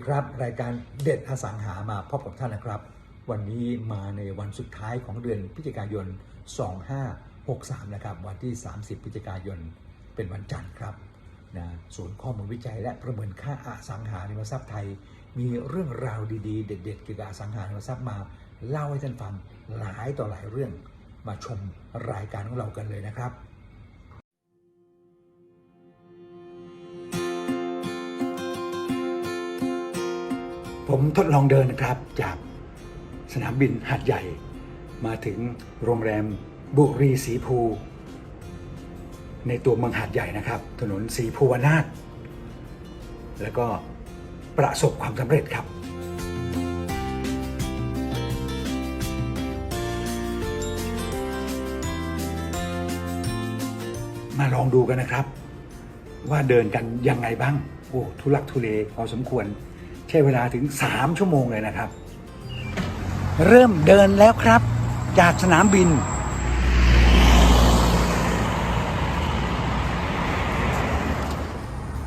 ดีครับ รายการเด็ดอสังหามาพบกับท่านนะครับ วันนี้มาในวันสุดท้ายของเดือนพฤศจิกายน 2563 นะครับ วันที่ 30 พฤศจิกายนเป็นวันจันทร์ครับนะศูนย์ข้อมูลวิจัยและประเมินค่าอสังหาริมทรัพย์ไทย มีเรื่องราวดีๆ เด็ดๆเกี่ยวกับอสังหาริมทรัพย์มา เล่าให้ท่านฟังหลายต่อหลายเรื่องมาชมรายการของเรากันเลยนะครับ ผมทดลองเดินนะครับจากสนามบินหาดใหญ่ มาถึงโรงแรมบุรีสีภู ในตัวเมืองหาดใหญ่นะครับ ถนนสีภูวนาถแล้วก็ประสบความสำเร็จครับมาลองดูกันนะครับ ว่าเดินกันยังไงบ้าง โอ้ทุลักทุเลพอสมควร ใช้เวลาถึง 3 ชั่วโมงเลยนะครับ เริ่มเดินแล้วครับ จากสนามบิน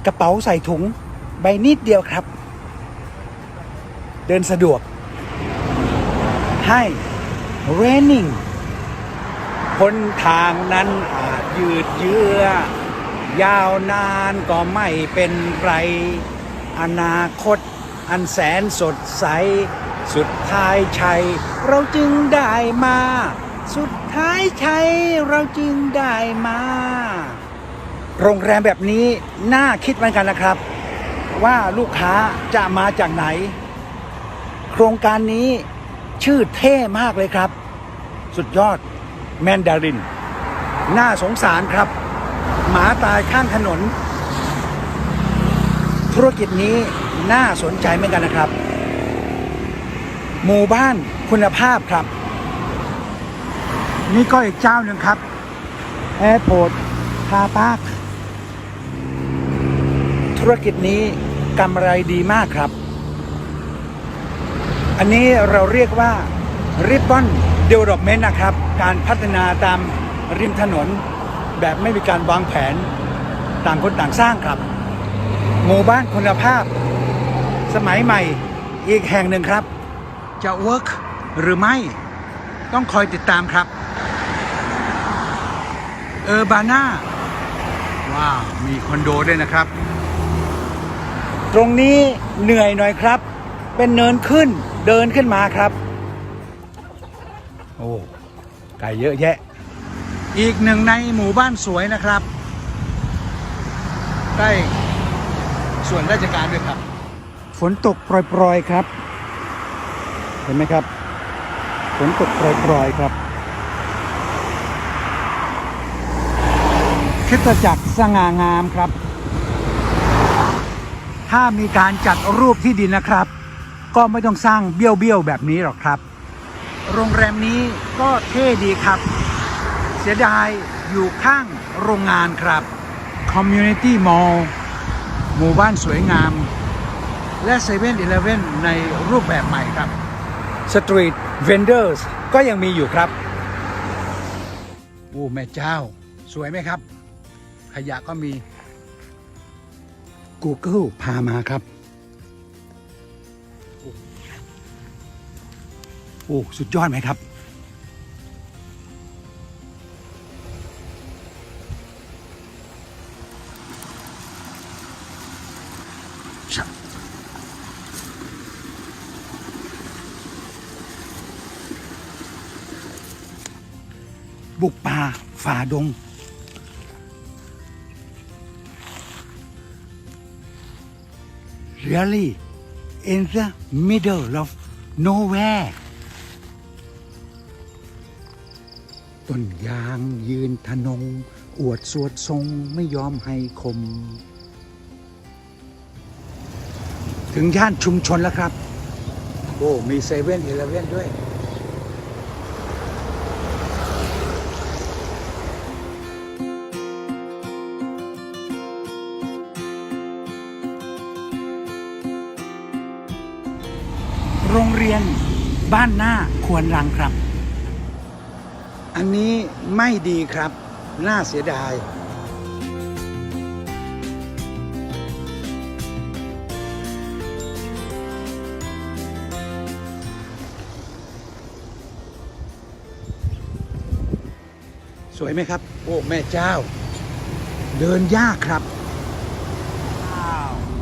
กระเป๋าใส่ถุงใบนิดเดียวครับ เดินสะดวก ให้ raining คนทางนั้นอาจยืดเยื้อยาวนานก็ไม่เป็นไร อนาคต อันแสนสดใส สุดท้ายชัย เราจึงได้มา สุดท้ายชัย เราจึงได้มา โรงแรมแบบนี้น่าคิดเหมือนกันนะครับ ว่าลูกค้าจะมาจากไหน โครงการนี้ชื่อเท่มากเลยครับ สุดยอดแมนดาริน น่าสงสารครับ หมาตายข้างถนน ธุรกิจนี้ น่าสนใจเหมือนกันนะครับ หมู่บ้านคุณภาพครับ นี่ก็อีกเจ้าหนึ่งครับแอร์พอร์ตคาพาร์คธุรกิจนี้กำไรดีมากครับ อันนี้เราเรียกว่า Ribbon Development นะครับ การพัฒนาตามริมถนน แบบไม่มีการวางแผนต่างคนต่างสร้างครับ หมู่บ้านคุณภาพ สมัยใหม่อีกแห่งหนึ่งครับ จะเวิร์กหรือไม่ ต้องคอยติดตามครับ เออร์บาน่าว้าวมีคอนโดด้วยนะครับ ตรงนี้เหนื่อยหน่อยครับ เป็นเนินขึ้นเดินขึ้นมาครับ โอ้ไก่เยอะแยะ อีกหนึ่งในหมู่บ้านสวยนะครับ ใกล้ส่วนราชการด้วยครับ นตกโปรยๆครับ เห็นไหมครับ ฝนตกโปรยๆครับคริสตจักรสง่างามครับ ถ้ามีการจัดรูปที่ดินนะครับ ก็ไม่ต้องสร้างเบี้ยวๆแบบนี้หรอกครับ โรงแรมนี้ก็เท่ดีครับ เสียดายอยู่ข้างโรงงานครับ Community Mall หมู่บ้านสวยงาม และ7 e เ e ่ e อในรูปแบบใหม่ครับ Street Vendors ก็ยังมีอยู่ครับโอ้แม่เจ้า สวยไหมครับ ขยะก็มี Google พามาครับ โอ้ สุดยอดไหมครับ บุกป่าฝ่าดง really in the middle of nowhere ต้นยางยืนทนง อวดสวดทรงไม่ยอมให้คม ถึงย่านชุมชนแล้วครับ โอ้ มีเซเว่นอีเลเว่นด้วย บ้านหน้าควรรังครับ อันนี้ไม่ดีครับ น่าเสียดาย สวยไหมครับ โอ้แม่เจ้า เดินยากครับ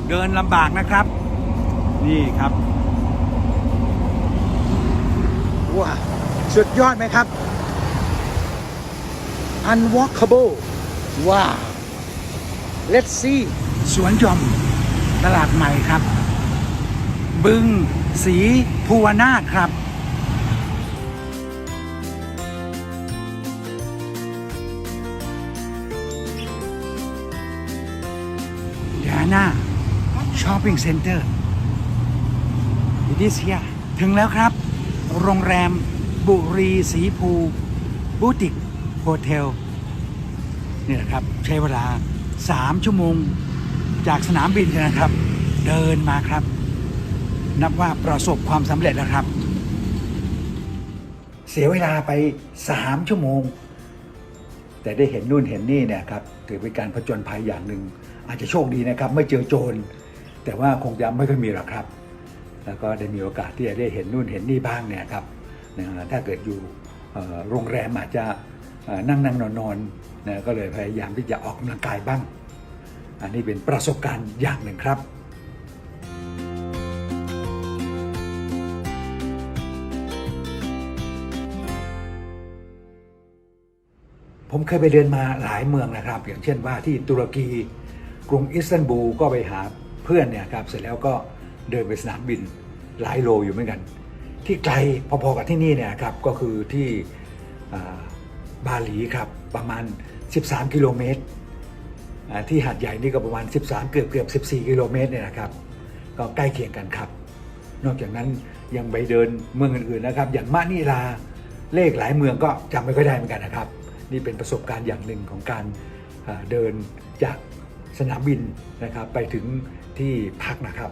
เดินลำบากนะครับ นี่ครับ ว้าสุดยอดไหมครับ unwalkable ว้า let's see สวนหย่อมตลาดใหม่ครับ บึงสีภูวนาถครับยาน่าช้อปปิ้งเซ็นเตอร์ดิสเฮียถึงแล้วครับ โรงแรม บุรีสีภูบูติกโฮเทลนี่แหละครับ ใช้เวลา 3 ชั่วโมง จากสนามบินนะครับ เดินมาครับ นับว่าประสบความสำเร็จแล้วครับ เสียเวลาไป 3 ชั่วโมง แต่ได้เห็นนู่นเห็นนี่เนี่ยครับถือเป็นการผจญภัยอย่างหนึ่งอาจจะโชคดีนะครับ ไม่เจอโจรแต่ว่าคงจะไม่ค่อยมีหรอกครับ แล้วก็ได้มีโอกาสที่จะได้เห็นนู่นเห็นนี่บ้างเนี่ยครับถ้าเกิดอยู่โรงแรมอาจจะนั่งนั่งนอนนอนนะก็เลยพยายามที่จะออกกำลังกายบ้าง อันนี้เป็นประสบการณ์อย่างหนึ่งครับผมเคยไปเดินมาหลายเมืองนะครับ อย่างเช่นว่าที่ตุรกีกรุงอิสตันบูลก็ไปหาเพื่อนเนี่ยครับเสร็จแล้วก็ เดินไปสนามบินหลายโลอยู่เหมือนกัน ที่ไกลพอๆกับที่นี่เนี่ยครับก็คือที่บาหลีครับประมาณ 13 กิโลเมตรที่หาดใหญ่นี่ก็ประมาณ 13 เกือบเกือบ14 กิโลเมตรเนี่ยนะครับ ก็ใกล้เคียงกันครับ นอกจากนั้นยังไปเดินเมืองอื่นๆนะครับ อย่างมะนิลาเลขหลายเมืองก็จำไม่ค่อยได้เหมือนกันนะครับ นี่เป็นประสบการณ์อย่างหนึ่งของการเดินจากสนามบินนะครับ ไปถึงที่พักนะครับ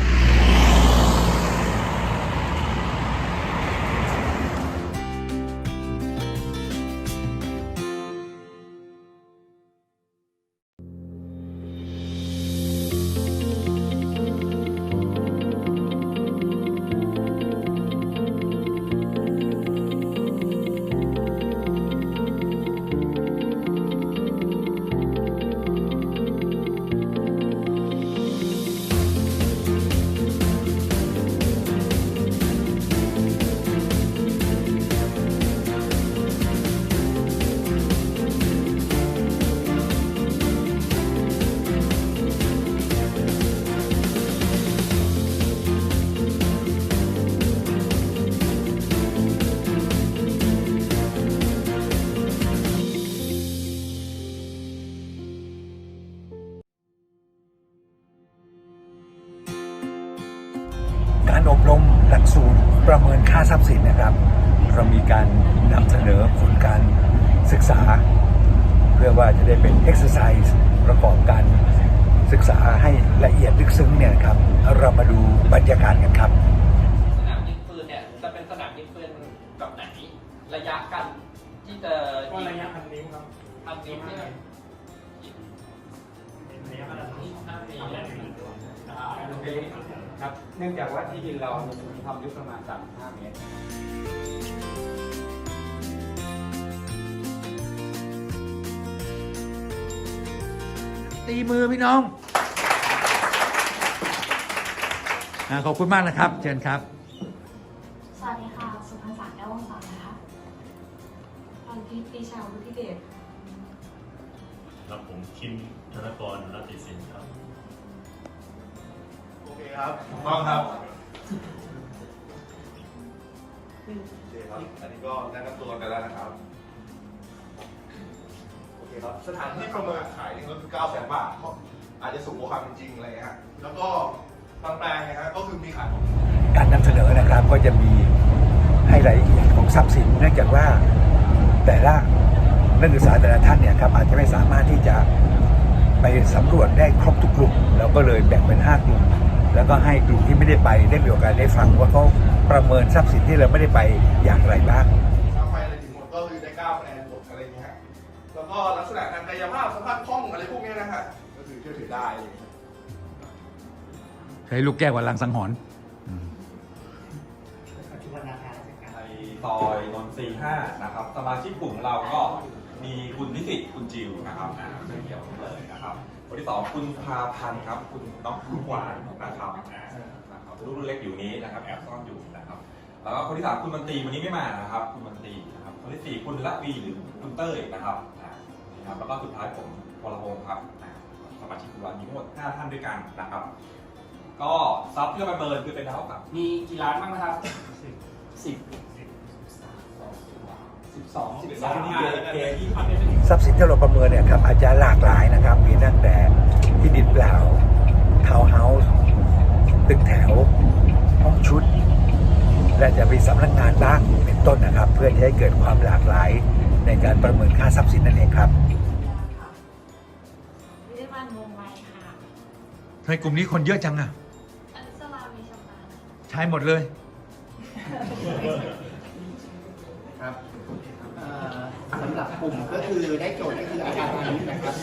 พื่อว่าจะได้เป็น exercise ประกอบการศึกษาให้ละเอียดลึกซึ้งเนี่ยนะครับ เรามาดูบรรยากาศกันครับ สนามยิงปืนเนี่ยจะเป็นสนามยิงปืนแบบไหนระยะกันที่จะก็ระยะพันนิ้วครับทำนิ้วเนี่ยระยะขนาดนี้ห้าปีระเนี่ยยะนี้ครับ เนื่องจากว่าที่ดินเราเนี่ยมีความลึกประมาณ 35 เมตร ตีมือพี่น้องอาขอบคุณมากนะครับ เชิญครับ สวัสดีค่ะ สุพรรณสารแก้ววงศรนะคะตอนที่ปีชาววุฒิเดชครับผมคิมธนกรรัตติสินครับ โอเคครับถูกต้องครับโอเคครับ อันนี้ก็แนะนำตัวกันแล้วนะครับโอเคครับสถานที่ประเมินขายนี่ก็คือ9แสนบาทก็อาจจะสูงกว่าความเป็นจริงอะไรเงี้ยฮะแล้วก็บางแปลงนะฮะก็คือมีขายของ การนำเสนอนะครับก็จะมีให้รายละเอียดของทรัพย์สิน เนื่องจากว่าแต่ละนักศึกษาแต่ละท่านเนี่ยครับอาจจะไม่สามารถที่จะไปสำรวจได้ครบทุกกลุ่มเราก็เลยแบ่งเป็น 5 กลุ่ม แล้วก็ให้กลุ่มที่ไม่ได้ไปได้มีโอกาสได้ฟังว่าเขาประเมินทรัพย์สินที่เราไม่ได้ไปอย่างไรบ้าง ใช้ลูกแก้วกับลังสังหรณ์ปัจจุบันราคาราชการไอ้ซอยนนทรีห้านะครับ สมาชิกกลุ่มเราก็มีคุณนิสิตคุณจิวนะครับอ่าเสื้อเขียวเลยนะครับคนที่สองคุณพาพันธ์ครับ คุณน้องลูกหวานนะครับอ่านะครับลูกเล็กอยู่นี้นะครับแอบซ่อนอยู่นะครับ แล้วก็คนที่สามคุณมันตรีวันนี้ไม่มานะครับ คุณมันตรีนะครับคนที่สี่คุณละวีหรือคุณเต้ยนะครับอ่านี่ครับแล้วก็สุดท้ายผมวรพงศ์ครับอ่าสมาชิกกลุ่มเรามีทั้งหมดห้าท่านด้วยกันนะครับ ก็ซับที่เราประเมินคือเป็นเท่ากับมีกี่ร้านบ้างนะครับสิบสิบสองสิบสามที่เกย์ที่ทรัพย์สินที่เราประเมินเนี่ยครับอาจจะหลากหลายนะครับ มีตั้งแต่ที่ดินเปล่าทาวน์เฮาส์ตึกแถว ห้องชุด และจะมีสำนักงานบ้างเป็นต้นนะครับ เพื่อที่ให้เกิดความหลากหลายในการประเมินค่าทรัพย์สินนั่นเองครับค่ะวิทยามันวงไม้ค่ะทำไมกลุ่มนี้คนเยอะจังอะ ใช้หมดเลย ครับเอ่อสำหรับกลุ่มก็คือได้โจทย์ก็คืออาคารพาณิชย์นะครับ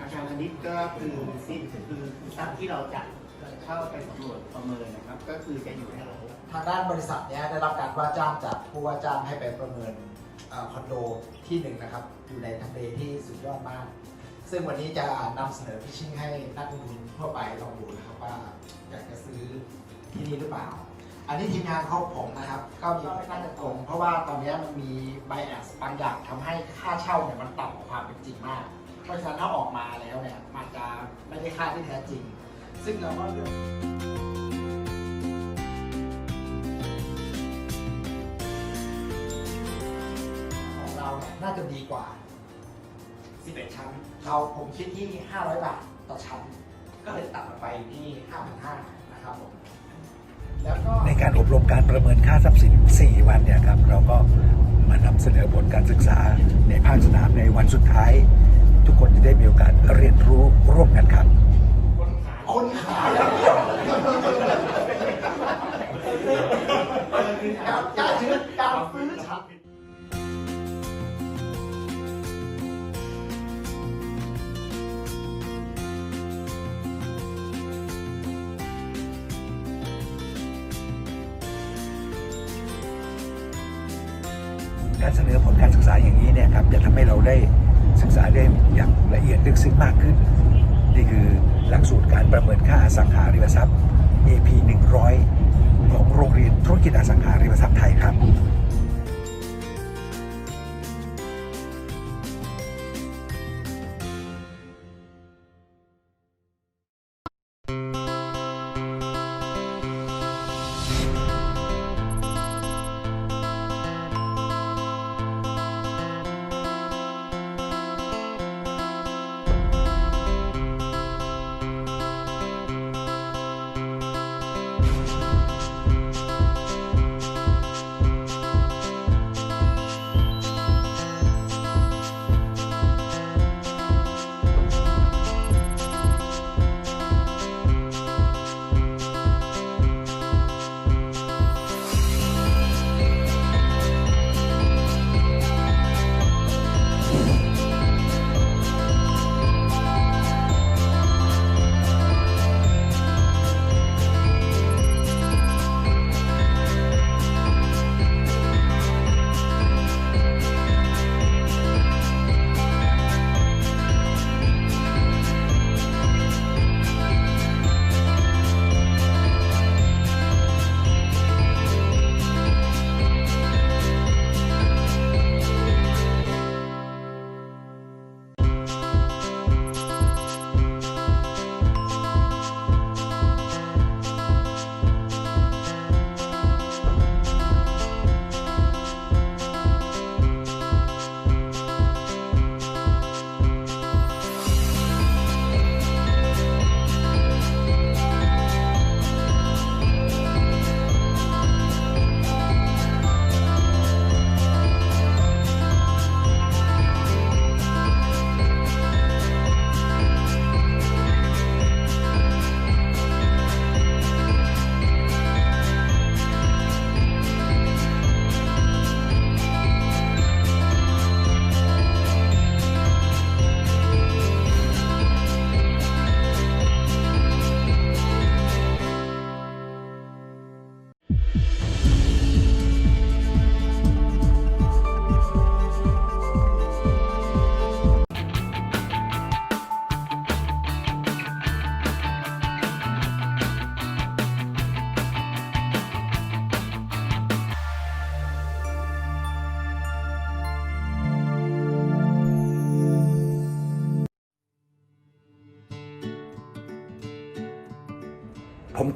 อาคารพาณิชย์ก็คือสิ่งคือทรัพย์ที่เราจะเข้าไปสำรวจประเมินนะครับ ก็คือจะอยู่แถวทางด้านบริษัทเนี้ยได้รับการว่าจ้างจากผู้ว่าจ้างให้ไปประเมินเอ่อคอนโดที่หนึ่งนะครับ อยู่ในทำเลที่สุดยอดมาก ซึ่งวันนี้จะนำเสนอพิชชิ่งให้นักลงทุนทั่วไปลองดูนะครับว่าอยากจะซื้อ ที่นี่หรือเปล่า อันนี้ทีมงานของผมนะครับ ก็มีค่น่าจะตรง เพราะว่าตอนนี้มันมีไบแอสบางอย่างทำให้ค่าเช่าเนี่ยมันต่ำกว่าความเป็นจริงมาก เพราะฉะนั้นถ้าออกมาแล้วเนี่ยมันจะไม่ได้ค่าที่แท้จริง ซึ่งเราก็เลือกของเราเนี่ยน่าจะดีกว่า 11 ชั้น เราผมคิดที่ 500 บาทต่อชั้น ก็เลยตัดไปที่ 5,500นะครับผม ในการอบรมการประเมินค่าทรัพย์สิน 4 วันเนี่ยครับเราก็มานำเสนอผลการศึกษาในภาคสนามในวันสุดท้าย ทุกคนจะได้มีโอกาสเรียนรู้ร่วมกันครับคนขายการการซื้อการซื้อชั้น การเสนอผลการศึกษาอย่างนี้เนี่ยครับจะทำให้เราได้ศึกษาได้อย่างละเอียดลึกซึ้งมากขึ้น นี่คือหลักสูตรการประเมินค่าอสังหาริมทรัพย์ AP 100 ของโรงเรียนธุรกิจอสังหาริมทรัพย์ไทยครับ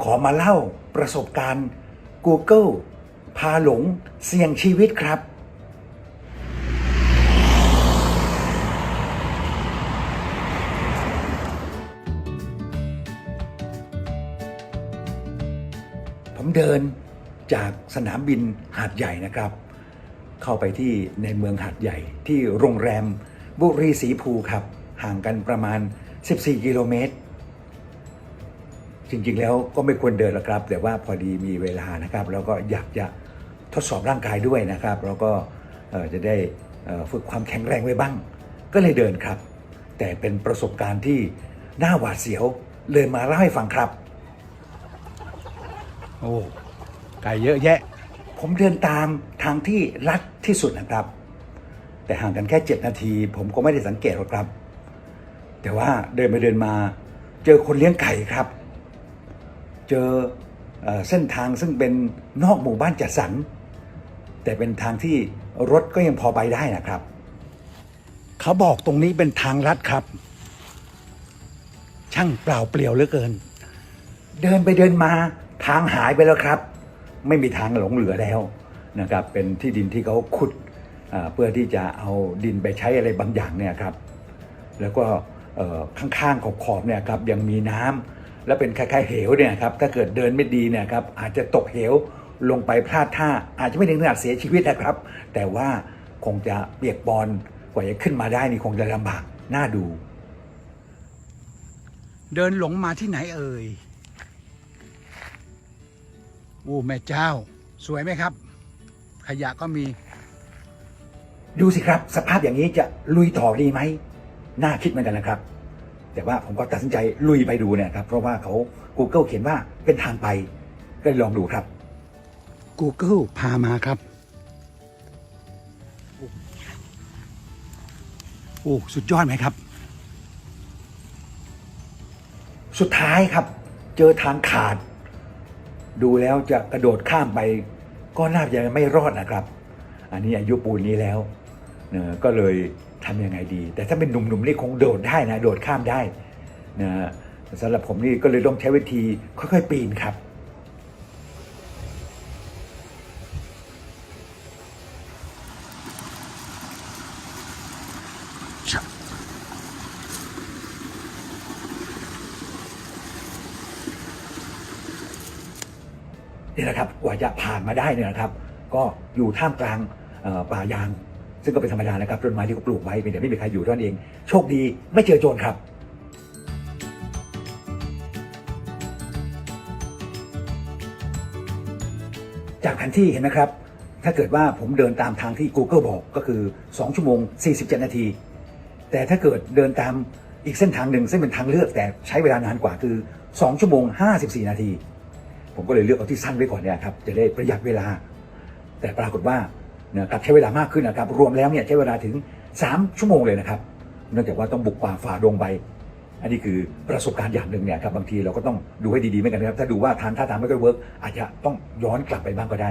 ขอมาเล่าประสบการณ์ Google พาหลงเสี่ยงชีวิตครับ ผมเดินจากสนามบินหาดใหญ่นะครับ เข้าไปที่ในเมืองหาดใหญ่ที่โรงแรมบุรีสีภูครับ ห่างกันประมาณ 14 กิโลเมตร จริง ๆ แล้วก็ไม่ควรเดินหรอกครับ แต่ว่าพอดีมีเวลานะครับ แล้วก็อยากจะทดสอบร่างกายด้วยนะครับ แล้วก็เอ่อจะได้เอ่อฝึกความแข็งแรงไว้บ้าง ก็เลยเดินครับ แต่เป็นประสบการณ์ที่น่าหวาดเสียวเลยมาเล่าให้ฟังครับ โอ้ไก่เยอะแยะ ผมเดินตามทางที่ลัดที่สุดนะครับ แต่ห่างกันแค่ 7 นาที ผมก็ไม่ได้สังเกตหรอกครับ แต่ว่าเดินไปเดินมา เจอคนเลี้ยงไก่ครับ เจอเส้นทางซึ่งเป็นนอกหมู่บ้านจัดสรร แต่เป็นทางที่รถก็ยังพอไปได้นะครับ เขาบอกตรงนี้เป็นทางลัดครับ ช่างเปล่าเปลี่ยวเหลือเกิน เดินไปเดินมาทางหายไปแล้วครับ ไม่มีทางหลงเหลือแล้วนะครับ เป็นที่ดินที่เขาขุดเพื่อที่จะเอาดินไปใช้อะไรบางอย่างเนี่ยครับ แล้วก็ข้างๆขอบๆเนี่ยครับยังมีน้ำ และเป็นคล้ายๆเหวเนี่ยครับถ้าเกิดเดินไม่ดีเนี่ยครับอาจจะตกเหวลงไปพลาดท่าอาจจะไม่ถึงขนาดเสียชีวิตนะครับ แต่ว่าคงจะเปียกปอนกว่าจะขึ้นมาได้นี่คงจะลำบากน่าดู เดินหลงมาที่ไหนเอ่ยโอ้แม่เจ้า สวยไหมครับ ขยะก็มี ดูสิครับ สภาพอย่างนี้จะลุยต่อดีไหมน่าคิดเหมือนกันนะครับ แต่ว่าผมก็ตัดสินใจลุยไปดูเนี่ยครับเพราะว่าเขา Google เขียนว่าเป็นทางไปก็เลยลองดูครับ Google พามาครับ โอ้สุดยอดไหมครับ สุดท้ายครับ เจอทางขาด ดูแล้วจะกระโดดข้ามไปก็น่าจะไม่รอดนะครับ อันนี้อายุปูนนี้แล้วเนะก็เลย ทำยังไงดี แต่ถ้าเป็นหนุ่มๆนี่คงโดดได้นะ โดดข้ามได้นะสำหรับผมนี่ก็เลยต้องใช้วิธีค่อยๆ ปีนครับนี่นะครับกว่าจะผ่านมาได้เนี่ยนะครับ ก็อยู่ท่ามกลางป่ายาง ซึ่งก็เป็นธรรมดานะครับต้นไม้ที่เขาปลูกไว้เป็นแต่ไม่มีใครอยู่ท่านั้นเอง โชคดีไม่เจอโจรครับจากแผนที่เห็นไหมครับ ถ้าเกิดว่าผมเดินตามทางที่ Google บอกก็คือ 2 ชั่วโมง 47 นาที แต่ถ้าเกิดเดินตามอีกเส้นทางหนึ่งซึ่งเป็นทางเลือกแต่ใช้เวลานานกว่าคือ 2 ชั่วโมง 54 นาที ผมก็เลยเลือกเอาที่สั้นไว้ก่อนเนี่ยครับ จะได้ประหยัดเวลา แต่ปรากฏว่า นะครับใช้เวลามากขึ้นนะครับ รวมแล้วเนี่ยใช้เวลาถึง 3 ชั่วโมงเลยนะครับเนื่องจากว่าต้องบุกป่าฝ่าดงไปอันนี้คือประสบการณ์อย่างหนึ่งเนี่ยครับบางทีเราก็ต้องดูให้ดีๆเหมือนกันนะครับถ้าดูว่าทางท่าทางไม่ค่อยเวิร์กอาจจะต้องย้อนกลับไปบ้างก็ได้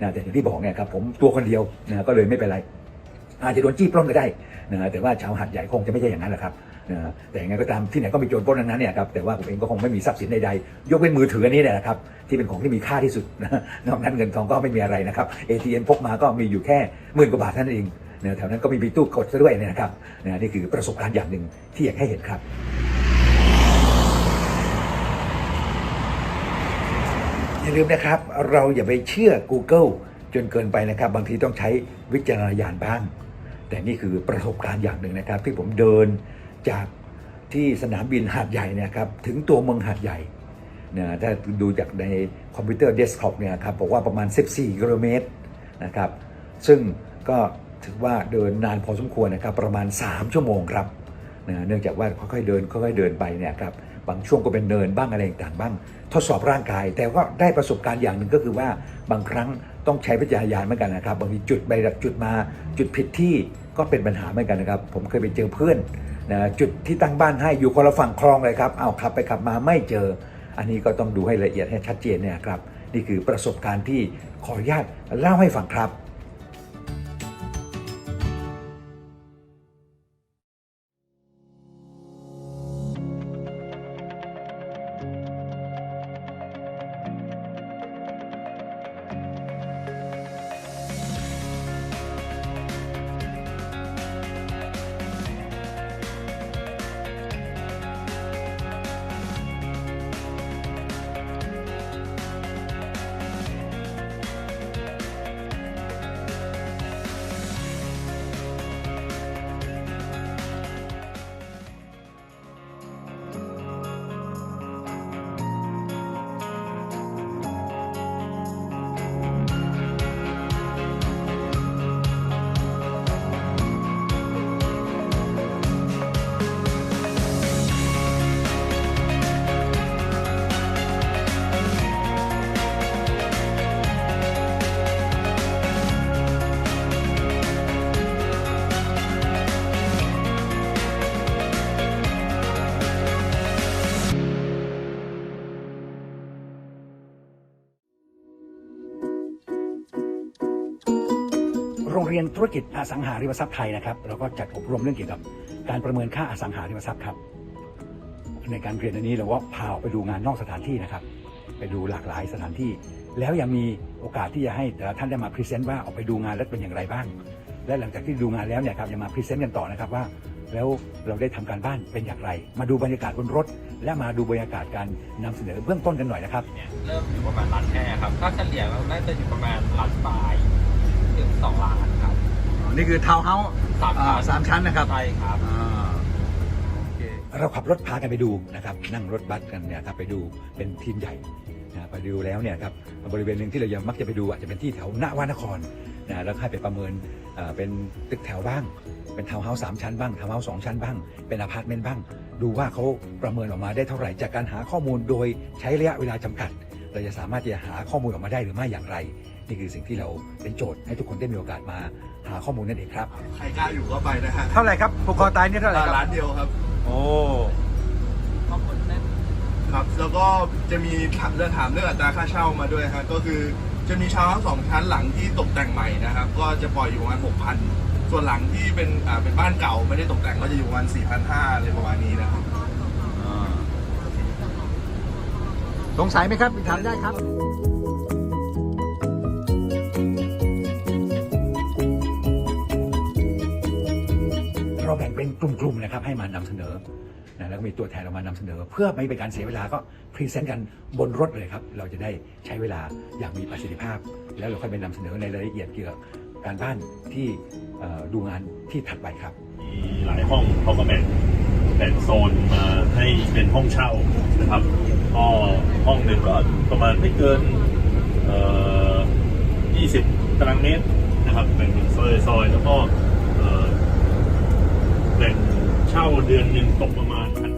นะแต่อย่างที่บอกเนี่ยครับผมตัวคนเดียวนะก็เลยไม่เป็นไร อาจจะโดนจี้ปล้นก็ได้นะแต่ว่าชาวหัดใหญ่คงจะไม่ใช่อย่างนั้นแหละครับ นะแต่ยังไงก็ตามที่ไหนก็มีโจรปล้นทั้งนั้นเนี่ยครับแต่ว่าผมเองก็คงไม่มีทรัพย์สินใดๆยกเว้นมือถืออันนี้เนี่ยนะครับที่เป็นของที่มีค่าที่สุดนะนอกนั้นเงินทองก็ไม่มีอะไรนะครับ ATM พกมาก็มีอยู่แค่หมื่นกว่าบาทเท่านั้นเองนะแถวนั้นก็มีมีตู้กดซะด้วยเนยนะครับนะนี่คือประสบการณ์อย่างหนึ่งที่อยากให้เห็นครับอย่าลืมนะครับเราอย่าไปเชื่อ Google จนเกินไปนะครับ บางทีต้องใช้วิจารณญาณบ้าง แต่นี่คือประสบการณ์อย่างหนึ่งนะครับ ที่ผมเดิน จากที่สนามบินหาดใหญ่เนะครับถึงตัวเมืองหาดใหญ่เนะถ้าดูจากในคอมพิวเตอร์เดสก์ท็อปเนี่ยครับบอกว่าประมาณ 14กิโลเมตรนะครับซึ่งก็ถือว่าเดินนานพอสมควรนะครับประมาณ 3 ชั่วโมงครับเนื่องจากว่าค่อยๆเดินค่อยๆเดินไปเนี่ยครับบางช่วงก็เป็นเนินบ้างอะไรต่างๆบ้าง ทดสอบร่างกาย แต่ก็ได้ประสบการณ์อย่างหนึ่งก็คือว่าบางครั้งต้องใช้วิจารณญาณเหมือนกันนะครับ บางทีจุดไปจุดมาจุดผิดที่ก็เป็นปัญหาเหมือนกันนะครับ ผมเคยไปเจอเพื่อน นะจุดที่ตั้งบ้านให้อยู่คนละฝั่งคลองเลยครับเอาขับไปขับมาไม่เจอ อันนี้ก็ต้องดูให้ละเอียดให้ชัดเจนเนี่ยครับนี่คือประสบการณ์ที่ขออนุญาตเล่าให้ฟังครับ โรงเรียนธุรกิจอสังหาริมทรัพย์ไทยนะครับเราก็จัดอบรมเรื่องเกี่ยวกับการประเมินค่าอสังหาริมทรัพย์ครับ ในการเรียนอันนี้เราว่าพาไปดูงานนอกสถานที่นะครับ ไปดูหลากหลายสถานที่ แล้วยังมีโอกาสที่จะให้แต่ละท่านได้มาพรีเซนต์ว่าออกไปดูงานแล้วเป็นอย่างไรบ้าง และหลังจากที่ดูงานแล้วเนี่ยครับยังมาพรีเซนต์กันต่อนะครับว่า แล้วเราได้ทำการบ้านเป็นอย่างไร มาดูบรรยากาศบนรถ และมาดูบรรยากาศการนำเสนอเบื้องต้นกันหน่อยนะครับเริ่มอยู่ประมาณล้านแค่ครับถ้าเฉลี่ยเราน่าจะอยู่ประมาณล้านปลาย ถึงสองล้านครับนี่คือทาวน์เฮาส์สามชั้นสามชั้นนะครับใช่ครับเราขับรถพากันไปดูนะครับนั่งรถบัสกันเนี่ยครับไปดูเป็นทีมใหญ่นะไปดูแล้วเนี่ยครับบริเวณหนึ่งที่เรายังมักจะไปดูอาจจะเป็นที่แถวนวานครนะแล้วให้ไปประเมินเอ่อเป็นตึกแถวบ้าง เป็นทาวน์เฮาส์สามชั้นบ้างทาวน์เฮาส์สองชั้นบ้าง เป็นอพาร์ตเมนต์บ้าง ดูว่าเขาประเมินออกมาได้เท่าไหร่จากการหาข้อมูลโดยใช้ระยะเวลาจำกัด เราจะสามารถที่จะหาข้อมูลออกมาได้หรือไม่อย่างไร นี่คือสิ่งที่เราเป็นโจทย์ให้ทุกคนได้มีโอกาสมาหาข้อมูลนั่นเองครับ ใครกล้าอยู่ก็ไปนะฮะเท่าไหร่ครับผูกคอตายนี่เท่าไหร่ครับร้านเดียวครับ โอ้ขอบคุณนะครับ แล้วก็จะมีถามเรื่องถามเรื่องอัตราค่าเช่ามาด้วยฮะก็คือจะมีเช้าสองชั้นหลังที่ตกแต่งใหม่นะครับ ก็จะปล่อยอยู่ประมาณ6,000ส่วนหลังที่เป็นอ่าเป็นบ้านเก่าไม่ได้ตกแต่งก็จะอยู่ประมาณ4,500อะไรประมาณนี้นะครับสงสัยไหมครับถามได้ครับ เราแบ่งเป็นกลุ่มๆนะครับให้มานำเสนอนะแล้วก็มีตัวแทนออกมานำเสนอ เพื่อไม่เป็นการเสียเวลาก็พรีเซนต์กันบนรถเลยครับ เราจะได้ใช้เวลาอย่างมีประสิทธิภาพ แล้วเราค่อยไปนำเสนอในรายละเอียดเกี่ยวกับการบ้านที่ดูงานที่ถัดไปครับมีหลายห้องเขาก็แบ่งแบ่งโซนมาให้เป็นห้องเช่านะครับก็ห้องหนึ่งก็ประมาณไม่เกินเอ่อ20 ตารางเมตรนะครับแบ่งเป็นซอยซอยๆแล้วก็ แบ่งเช่าเดือนหนึ่งตกประมาณพัน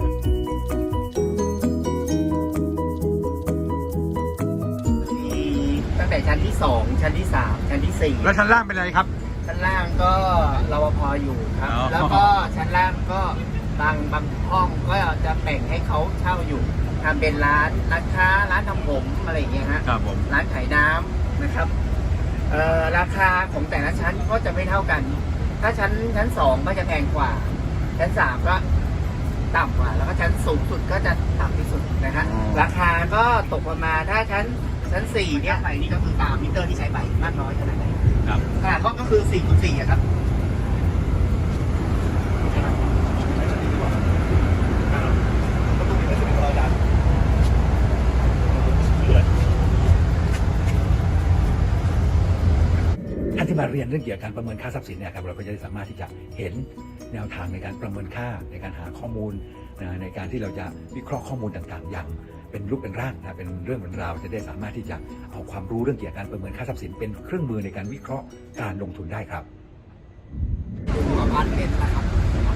มีตั้งแต่ชั้นที่สองชั้นที่สามชั้นที่สี่แล้วชั้นล่างเป็นอะไรครับ ชั้นล่างก็รปภอยู่ครับ อ๋อ แล้วก็ชั้นล่างก็บางบางห้องก็จะแบ่งให้เขาเช่าอยู่ทำเป็นร้านร้านค้าร้านทำผมอะไรอย่างเงี้ยฮะ ครับผม ร้านขายน้ำนะครับเอ่อราคาของแต่ละชั้นก็จะไม่เท่ากัน ถ้าชั้นชั้นสองก็จะแพงกว่า ชั้นสามก็ต่ำกว่า แล้วก็ชั้นสูงสุดก็จะต่ำที่สุดนะฮะ อ๋อ ราคาก็ตกประมาณถ้าชั้นชั้นสี่เนี่ยไหนนี่ก็คือตามมิเตอร์ที่ใช้ไปมากน้อยขนาดไหนครับ ขนาดห้องก็คือ4คูณ4อะครับ ท่านที่มาเรียนเรื่องเกี่ยวกับการประเมินค่าทรัพย์สินเนี่ยครับเราก็จะได้สามารถที่จะเห็นแนวทางในการประเมินค่าในการหาข้อมูลนะในการที่เราจะวิเคราะห์ข้อมูลต่างๆ อย่างเป็นรูปเป็นร่างนะเป็นเรื่องเป็นราวจะได้สามารถที่จะเอาความรู้เรื่องเกี่ยวกับการประเมินค่าทรัพย์สินเป็นเครื่องมือในการวิเคราะห์การลงทุนได้ครับดูอพาร์ตเมนต์นะครับ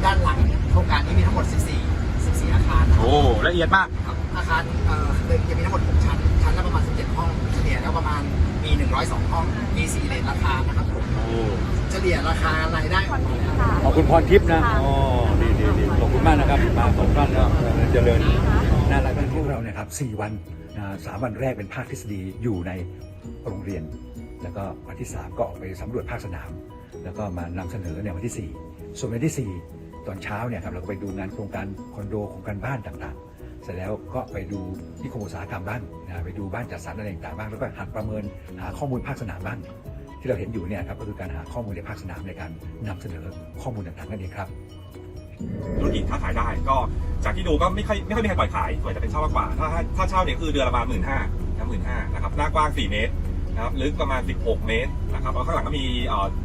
ด้านหลังโครงการนี้มีทั้งหมด 14 14 อาคารนะครับโอ้ละเอียดมากครับอาคารเอ่อหนึ่งจะมีทั้งหมด6ชั้นชั้นละประมาณ17ห้องเฉลี่ยแล้วประมาณมี 102 ห้องมี4เลนราคานะครับผมเฉลี่ยราคารายได้ออกมาแล้วขอบคุณพรทิพย์นะอ๋อดีดีดีขอบคุณมากนะครับมาสองท่านนะเจริญน่ารักมากพวกเราเนี่ยครับสี่วันนะสามวันแรกเป็นภาคทฤษฎีอยู่ในโรงเรียน แล้วก็วันที่ 3 ก็ออกไปสำรวจภาคสนาม แล้วก็มานำเสนอในวันที่ 4 ส่วนวันที่ 4 ตอนเช้าเนี่ยครับเราก็ไปดูงานโครงการคอนโดโครงการบ้านต่างๆ เสร็จแล้วก็ไปดูที่คมอุตสาหกรรมบ้างนะไปดูบ้านจัดสรรอะไรต่างๆบ้างแล้วก็หัดประเมินหาข้อมูลภาคสนามบ้างที่เราเห็นอยู่เนี่ยครับก็คือการหาข้อมูลในภาคสนามในการนำเสนอข้อมูลต่างๆนั่นเองครับธุรกิจค้าขายได้ก็จากที่ดูก็ไม่ค่อยไม่ค่อยมีใครปล่อยขายส่วนจะเป็นเช่ามากกว่า ถ้าถ้าเช่าเนี่ยคือเดือนละประมาณหมื่นห้าหมื่นห้านะครับหน้ากว้าง 4 เมตรนะครับลึกประมาณ 16 เมตรนะครับแล้วข้างหลังก็มี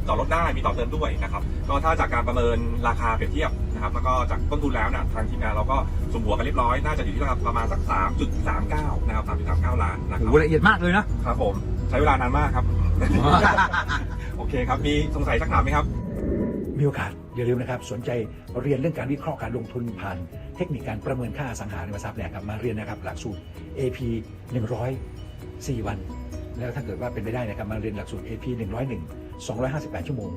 จอดรถได้มีต่อเติมด้วยนะครับก็ถ้าจากการประเมินราคาเปรียบเทียบ นะครับแล้วก็จากต้นทุนแล้วเนี่ยทางทีมงานเราก็สมหัวกันเรียบร้อยน่าจะอยู่ที่ราคาประมาณสัก 3.39 นะครับ 3.39 ล้านนะคโอ้รับโหละเอียดมากเลยนะครับผมใช้เวลานานมากครับ โอเคครับ มีสงสัยสักถามไหมครับ มีโอกาสอย่าลืมนะครับ สนใจเรียนเรื่องการวิเคราะห์การลงทุนผ่าน เทคนิคการประเมินค่าอสังหาริมทรัพย์เนี่ยครับมาเรียนนะครับหลักสูตร AP 100 4 วัน แล้วถ้าเกิดว่าเป็นไปได้นะครับมาเรียนหลักสูตร AP 101 258 ชั่วโมง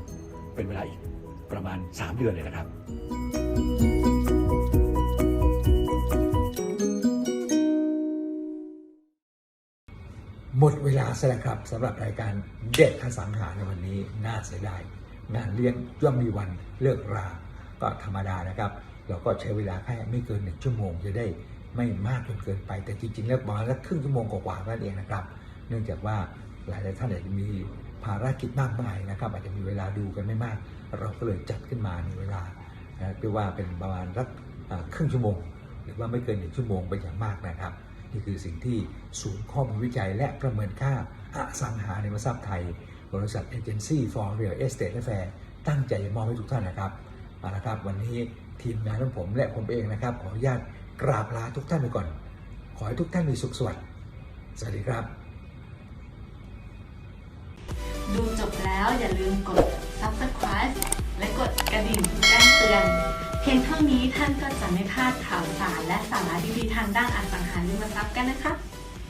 เป็นเวลาอีก ประมาณ 3 เดือนเลยนะครับหมดเวลาแล้วครับสำหรับรายการเด็ดอสังหาในวันนี้น่าเสียดายงานเลี้ยงย่อมมีวันเลิกรา ก็ธรรมดานะครับ เราก็ใช้เวลาแค่ไม่เกินหนึ่งชั่วโมงจะได้ไม่มากจนเกินไป แต่จริงๆ แล้วประมาณครึ่งชั่วโมงกว่าๆนั่นเองนะครับ เนื่องจากว่าหลายๆท่านอาจจะมีภารกิจมากมายนะครับ อาจจะมีเวลาดูกันไม่มาก เราก็เลยจัดขึ้นมาในเวลาเรียกว่าเป็นประมาณสักครึ่งชั่วโมง หรือว่าไม่เกินหนึ่งชั่วโมงเป็นอย่างมากนะครับ นี่คือสิ่งที่ศูนย์ข้อมูลวิจัยและประเมินค่าอสังหาริมทรัพย์ไทย บริษัท Agency for Real Estate Affair ตั้งใจมอบให้ทุกท่านนะครับเอาละครับวันนี้ทีมงานของผมและผมเองนะครับ ขออนุญาตกราบลาทุกท่านไปก่อน ขอให้ทุกท่านมีสุขสวัสดิ์สวัสดีครับ ดูจบแล้วอย่าลืมกด subscribe และกดกระดิ่งแจ้งเตือน เพียงเท่านี้ท่านก็จะไม่พลาดข่าวสารและสาระดีๆทางด้านอสังหาริมทรัพย์กันนะคะ